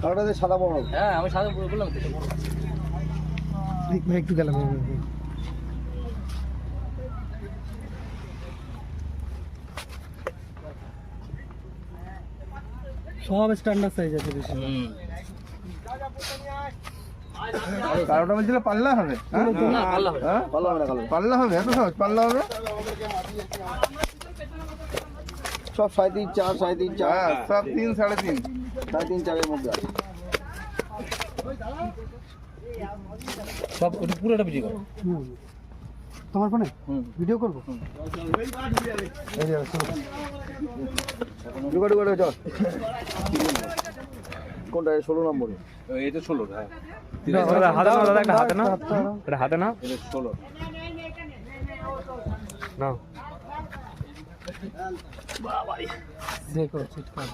কালোটাতে সাদা বড়। হ্যাঁ আমি সাদা বললাম তো। ভাই একটু গেলাম সব স্ট্যান্ডার্ড সাইজ আছে বেশি। হুম। কালোটা বলছিল পাল্লা হবে হ্যাঁ? পাল্লা হবে। হ্যাঁ? হবে কালো পাল্লা হবে এত সহজ পাল্লা হবে? সব সাড়ে তিন চার সাড়ে তিন চার। হ্যাঁ। সব তিন সাড়ে তিন। সাড়ে তিন চারের মধ্যে সব পুরোটা বিক্রি করো। তোমার ফোনে? ভিডিও করব? কোনটা? ষোলো নম্বরে। এটা ষোলো হ্যাঁ। হাতে না দাদা একটা হাতে না এটা হাতে না ষোলো। না দেখো চিৎকার